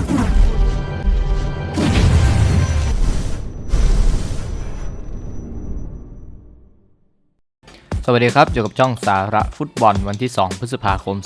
สวัสดีครับ อยู่กับช่องสาระฟุตบอลวันที่ 2 พฤษภาคม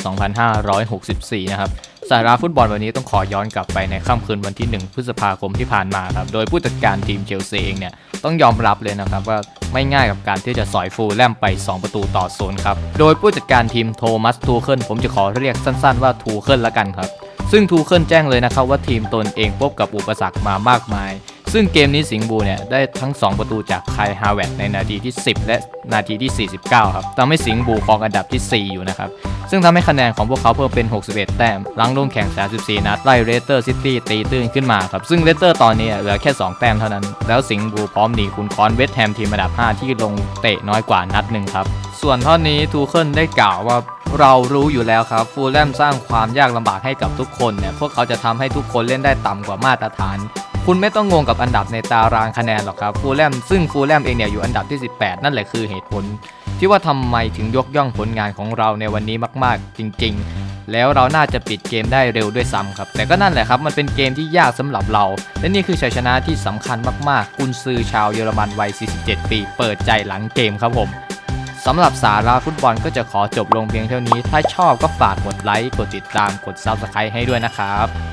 2564 นะครับ สาระฟุตบอลวันนี้ต้องขอย้อนกลับไปในค่ำคืนวันที่ 1 พฤษภาคมที่ผ่านมาครับ โดยผู้จัดการทีมเชลซีเองเนี่ย ต้องยอมรับเลยนะครับว่าไม่ง่ายกับการที่จะสอยฟูลแลมไป 2 ประตูต่อศูนย์ครับ โดยผู้จัดการทีมโทมัสทูเคิลผมจะขอเรียกสั้นๆว่าทูเคิลละกันครับ ซึ่งทูเคิลแจ้งเลยนะครับว่าทีมตนเองพบกับอุปสรรคมามากมาย ซึ่งเกมนี้สิงห์บูเนี่ยได้ทั้ง 2 ประตูจากไคฮาวเวตในนาทีที่ 10 และนาทีที่ 49 ครับทำให้สิงห์บูครองอันดับที่ 4 อยู่นะครับ ซึ่งทำให้คะแนนของพวกเขาเพิ่มเป็น 61 แต้มหลังลงแข่ง 34 นัดไล่เรสเตอร์ซิตี้ตีตื้นขึ้นมาครับ ซึ่งเรสเตอร์ตอนนี้เหลือแค่ 2 แต้มเท่านั้น แล้วสิงห์บูพร้อมหนีคุณคอนเวสต์แฮมทีมอันดับ 5 ที่ลงเตะน้อยกว่านัดหนึ่งครับส่วนท่อนนี้ทูเคิลได้กล่าวว่า เรารู้อยู่แล้วครับฟูลแลมสร้างความยากลำบากให้กับทุกคนเนี่ยพวกเขาจะทำให้ทุกคนเล่นได้ต่ำกว่ามาตรฐาน คุณไม่ต้องงงกับอันดับในตารางคะแนนหรอกครับฟูลแลมซึ่งฟูลแลมเองเนี่ยอยู่อันดับที่ 18 นั่นแหละคือเหตุผล ที่ว่าทำไมถึงยกย่องผลงานของเราในวันนี้มาก ๆ จริง ๆแล้วเราน่าจะปิดเกมได้เร็วด้วยซ้ำครับ แต่ก็นั่นแหละครับ มันเป็นเกมที่ยากสำหรับเรา และนี่คือชัยชนะที่สำคัญมากๆ กุนซือชาวเยอรมันวัย 47 ปี เปิดใจหลังเกมครับผม สำหรับสาระฟุตบอลก็จะขอจบลงเพียงเท่านี้ ถ้าชอบก็ฝากกดไลค์ กดติดตาม กด Subscribe ให้ด้วยนะครับ